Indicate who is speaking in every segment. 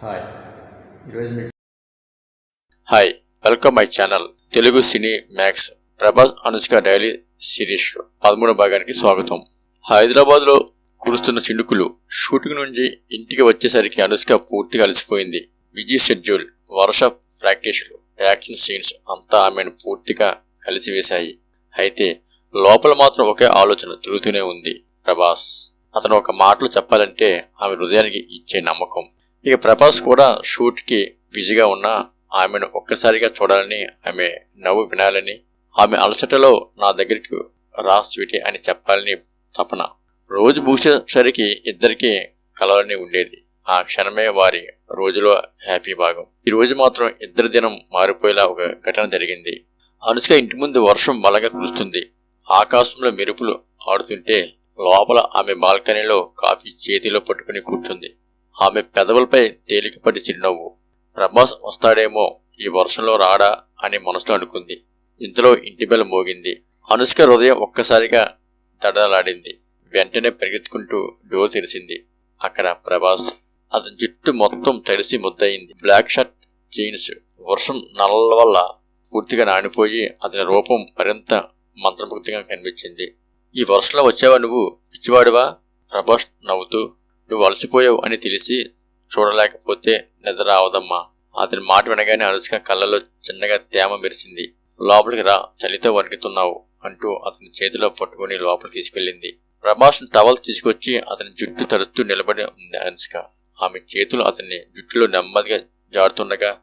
Speaker 1: Hi ఈరోజు
Speaker 2: hi welcome my channel Telugu cine max Prabhas Anushka daily series పదమూడు భాగానికి స్వాగతం. హైదరాబాద్లో కురుస్తున్న చినుకులు షూటింగ్ నుంచి ఇంటికి వచ్చేసరికి అనుష్క పూర్తిగా అలసిపోయింది. బిజీ షెడ్యూల్ వర్ష ప్రాక్టీసులు యాక్షన్ సీన్స్ అంతా ఆమెను పూర్తిగా కలిసివేశాయి. అయితే లోపల మాత్రం ఒకే ఆలోచన తిరుగుతూనే ఉంది ప్రభాస్ అతను ఒక మాటలు చెప్పాలంటే ఆమె హృదయానికి ఇచ్చే నమ్మకం. ఇక ప్రభాస్ కూడా షూట్కి బిజీగా ఉన్నా ఆమెను ఒక్కసారిగా చూడాలని ఆమె నవ్వు వినాలని ఆమె అలసటలో నా దగ్గరికి రా స్వీటీ అని చెప్పాలని తపన. రోజు మూసేసరికి ఇద్దరికి కలవని ఉండేది. ఆ క్షణమే వారి రోజులో హ్యాపీ భాగం. ఈ రోజు మాత్రం ఇద్దరి దినం మారిపోయేలా ఒక ఘటన జరిగింది. అనుష్క ఇంటి ముందు వర్షం బలంగా కురుస్తుంది. ఆకాశంలో మెరుపులు ఆడుతుంటే లోపల ఆమె బాల్కనీలో కాఫీ చేతిలో పట్టుకుని కూర్చుంది. ఆమె పెదవులపై తేలికపడి చిరునవ్వు. ప్రభాస్ వస్తాడేమో ఈ వర్షంలో రాడా? అని మనసులో అనుకుంది. ఇంతలో ఇంటి బెల్ల మోగింది. అనుష్క హృదయం ఒక్కసారిగా తడలాడింది వెంటనే పరిగెత్తుకుంటూ డోర్ తెరిచింది. అక్కడ ప్రభాస్ అతని జుట్టు మొత్తం తడిసి ముద్దయింది. బ్లాక్ షర్ట్ జీన్స్ వర్షం నల్ల వల్ల పూర్తిగా నానిపోయి అతని రూపం మరింత మంత్రముగ్ధంగా కనిపించింది. ఈ వర్షంలో వచ్చావా నువ్వు? పిచ్చివాడువా? ప్రభాస్ నవ్వుతూ. నువ్వు అలసిపోయావు అని తెలిసి చూడలేకపోతే నిద్ర రావదమ్మా అతని మాట వినగానే అనుష్క కళ్ళలో చిన్నగా తేమ మెరిసింది. లోపలికి రా చలితో వణుకుతున్నావు అంటూ అతని చేతిలో పట్టుకుని లోపలికి తీసుకెళ్ళింది. ప్రభాస్ టవల్స్ తీసుకొచ్చి అతని జుట్టు తరుస్తూ నిలబడి ఉంది అనుష్క. ఆమె చేతులు అతన్ని జుట్టులో నెమ్మదిగా జారుతుండగా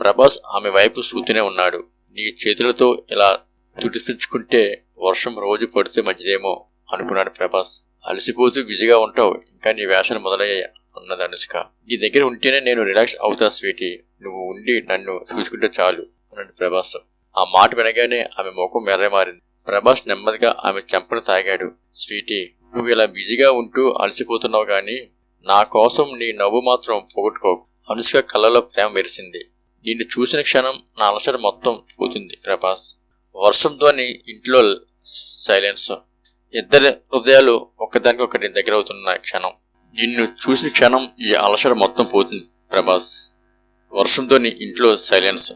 Speaker 2: ప్రభాస్ ఆమె వైపు సూతూనే ఉన్నాడు. నీ చేతులతో ఇలా తుడిపించుకుంటే వర్షం రోజు పడితే మంచిదేమో అనుకున్నాడు ప్రభాస్. అలసిపోతూ బిజీగా ఉంటావు. ఇంకా నీ వేషాలు మొదలయ్యాయి అన్నది అనుష్క. నీ దగ్గర ఉంటేనే నేను రిలాక్స్ అవుతా స్వీటీ. నువ్వు ఉండి నన్ను చూసుకుంటే చాలు అన్నాడు ప్రభాస్. ఆ మాట వినగానే ఆమె ముఖం మెర్రమారింది ప్రభాస్ నెమ్మదిగా ఆమె చెంపను తాగాడు. స్వీటీ నువ్వు ఇలా బిజీగా ఉంటూ అలసిపోతున్నావు గాని నా కోసం నీ నవ్వు మాత్రం పోగొట్టుకోకు. అనుష్క కళ్ళలో ప్రేమ మెరిసింది. నిన్ను చూసిన క్షణం నా అలసట మొత్తం పోతుంది ప్రభాస్. వర్షంతోని ఇంట్లో సైలెన్స్ ఇద్దరి హృదయాలు ఒకదానికొకటి దగ్గర అవుతున్న క్షణం. నిన్ను చూసిన క్షణం ఈ అలసట మొత్తం పోతుంది ప్రభాస్. వర్షంతోని ఇంట్లో సైలెన్స్.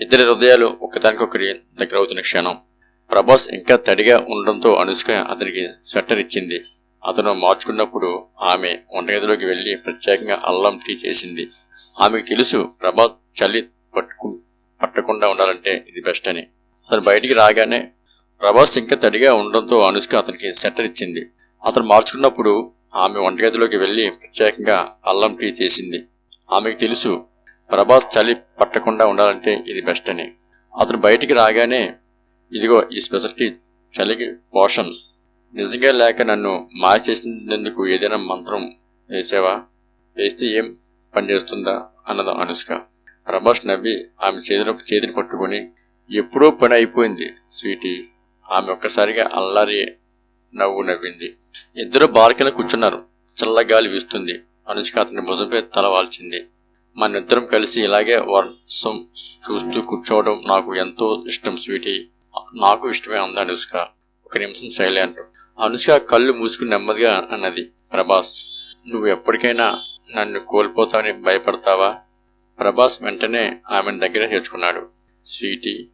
Speaker 2: ఇద్దరి హృదయాలు ఒకదానికొకటి దగ్గర అవుతున్న క్షణం. ప్రభాస్ ఇంకా తడిగా ఉండడంతో అనుష్క అతనికి స్వెటర్ ఇచ్చింది. అతను మార్చుకున్నప్పుడు ఆమె వంటగదిలోకి వెళ్ళి ప్రత్యేకంగా అల్లం టీ చేసింది. ఆమెకు తెలుసు ప్రభాస్ చలి పట్టుకు పట్టకుండా ఉండాలంటే ఇది బెస్ట్ అని. అతను బయటికి రాగానే ప్రభాస్ ఇంకా తడిగా ఉండడంతో అనుష్క అతనికి సెటర్ ఇచ్చింది. అతను మార్చుకున్నప్పుడు ఆమె వంటగదిలోకి వెళ్ళి ప్రత్యేకంగా అల్లం టీ చేసింది. ఆమెకు తెలుసు ప్రభాస్ చలి పట్టకుండా ఉండాలంటే ఇది బెస్ట్ అని. అతను బయటికి రాగానే ఇదిగో ఈ స్పెషల్ టీ చలికి పోషన్. నిజంగా లేక నన్ను మార్చేసినందుకు ఏదైనా మంత్రం వేసావా? వేస్తే ఏం పనిచేస్తుందా అన్నది అనుష్క. ప్రభాస్ నవ్వి ఆమె చేతిలో చేతిని పట్టుకొని ఎప్పుడో పని అయిపోయింది స్వీటీ. ఆమె ఒక్కసారిగా అల్లరి నవ్వు నవ్వింది. ఇద్దరు బాల్కనీ కూర్చున్నారు. చల్లగాలి వీస్తుంది. అనుష్క అతని భుజంపై తల వాల్చింది. మనిద్దరం కలిసి ఇలాగే వర్షం చూస్తూ కూర్చోవడం నాకు ఎంతో ఇష్టం స్వీటీ. నాకు ఇష్టమే అంది అనుష్క. ఒక నిమిషం సైలెంట్. అనుష్క కళ్ళు మూసుకుని నెమ్మదిగా అన్నది. ప్రభాస్ నువ్వు ఎప్పటికైనా నన్ను కోల్పోతావని భయపడతావా? ప్రభాస్ వెంటనే ఆమెను దగ్గర చేర్చుకున్నాడు. స్వీటీ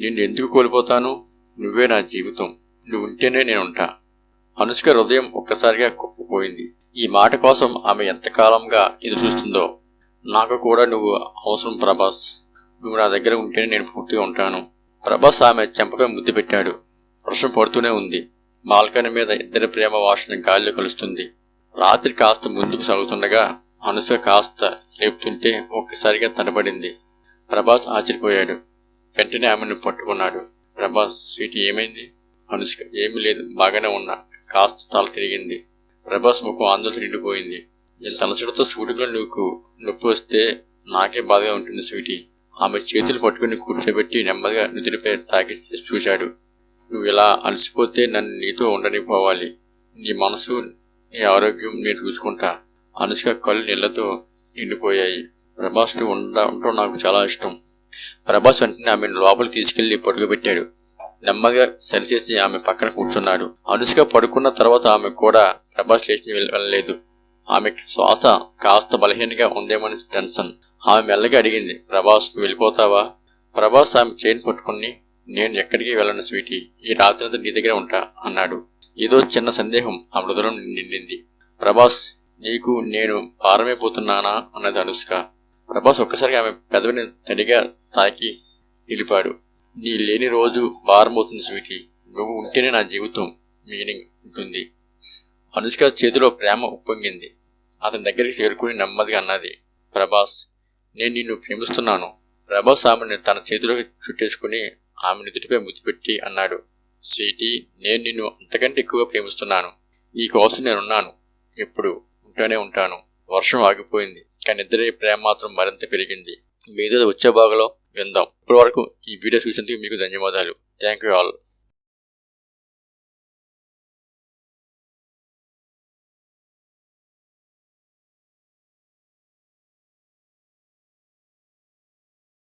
Speaker 2: నేను ఎందుకు కోల్పోతాను? నువ్వే నా జీవితం. నువ్వు ఉంటేనే నేను ఉంటా. అనుష్క హృదయం ఒక్కసారిగా కుప్పపోయింది. ఈ మాట కోసం ఆమె ఎంతకాలంగా ఎదురుచూస్తుందో నాకు కూడా నువ్వు అవసరం ప్రభాస్. నువ్వు నా దగ్గర ఉంటేనే నేను పూర్తిగా ఉంటాను. ప్రభాస్ ఆమె చెంపపై ముద్దు పెట్టాడు. వర్షం పడుతూనే ఉంది. బాల్కనీ మీద ఇద్దరి ప్రేమ వాసన గాలిలో కలుస్తుంది. రాత్రి కాస్త ముందుకు సాగుతుండగా అనుష్క కాస్త లేపుతుంటే ఒక్కసారిగా తడబడింది. ప్రభాస్ ఆశ్చర్యపోయాడు. వెంటనే ఆమెను పట్టుకున్నాడు. ప్రభాస్ స్వీటీ ఏమైంది? అనుష్క ఏమీ లేదు బాగానే ఉన్నా. కాస్త తల తిరిగింది. ప్రభాస్ ముఖం ఆందోళన నిండిపోయింది. ఇంత అలసటతో సూటిగా నీకు నొప్పి వస్తే నాకే బాధగా ఉంటుంది స్వీటీ. ఆమె చేతులు పట్టుకుని కూర్చోబెట్టి నెమ్మదిగా నిద్రపై తాకి చూశాడు. నువ్వు ఇలా అలసిపోతే నన్ను నీతో ఉండనిపోవాలి నీ మనసు నీ ఆరోగ్యం నేను చూసుకుంటా. అనుష్క కళ్ళు నీళ్ళతో నిండిపోయాయి. ప్రభాస్ ఉండ ఉండటం నాకు చాలా ఇష్టం. ప్రభాస్ వెంటనే ఆమెను లోపలికి తీసుకెళ్ళి పడుకోబెట్టాడు. నెమ్మదిగా సరిచేసి ఆమె పక్కన కూర్చున్నాడు. అనుష్క పడుకున్న తర్వాత ఆమె కూడా ప్రభాస్ లేచి వెళ్ళలేదు. ఆమెకి శ్వాస కాస్త బలహీనంగా ఉందేమని టెన్షన్. ఆమె మెల్లగా అడిగింది ప్రభాస్ వెళ్ళిపోతావా? ప్రభాస్ ఆమె చైన్ పట్టుకుని నేను ఎక్కడికి వెళ్ళను స్వీటీ ఈ రాత్రంతా నీ దగ్గర ఉంటా అన్నాడు. ఏదో చిన్న సందేహం ఆ మృదులం నిండింది. ప్రభాస్ నీకు నేను పారమైపోతున్నానా అన్నది అనుష్క. ప్రభాస్ ఒక్కసారిగా ఆమె పెదవిని తడిగా తాకి నిలిపాడు. నీ లేని రోజు భారమవుతుంది స్వీటీ. నువ్వు ఉంటేనే నా జీవితం మీనింగ్ ఉంటుంది. అనుష్క చేతిలో ప్రేమ ఉప్పొంగింది. అతని దగ్గరికి చేరుకుని నెమ్మదిగా అన్నది ప్రభాస్ నేను నిన్ను ప్రేమిస్తున్నాను. ప్రభాస్ ఆమెను తన చేతిలోకి చుట్టేసుకుని ఆమె నుదుటిపై ముద్దుపెట్టి అన్నాడు. స్వీటీ నేను నిన్ను అంతకంటే ఎక్కువగా ప్రేమిస్తున్నాను. ఈ కోసం నేనున్నాను. ఎప్పుడు ఉంటూనే ఉంటాను. వర్షం ఆగిపోయింది. కానీ ఇద్దరి ప్రేమ మాత్రం మరింత పెరిగింది. మీద వచ్చే భాగంలో విందాం. ఇప్పటి వరకు ఈ వీడియో చూసినందుకు మీకు ధన్యవాదాలు. Thank you all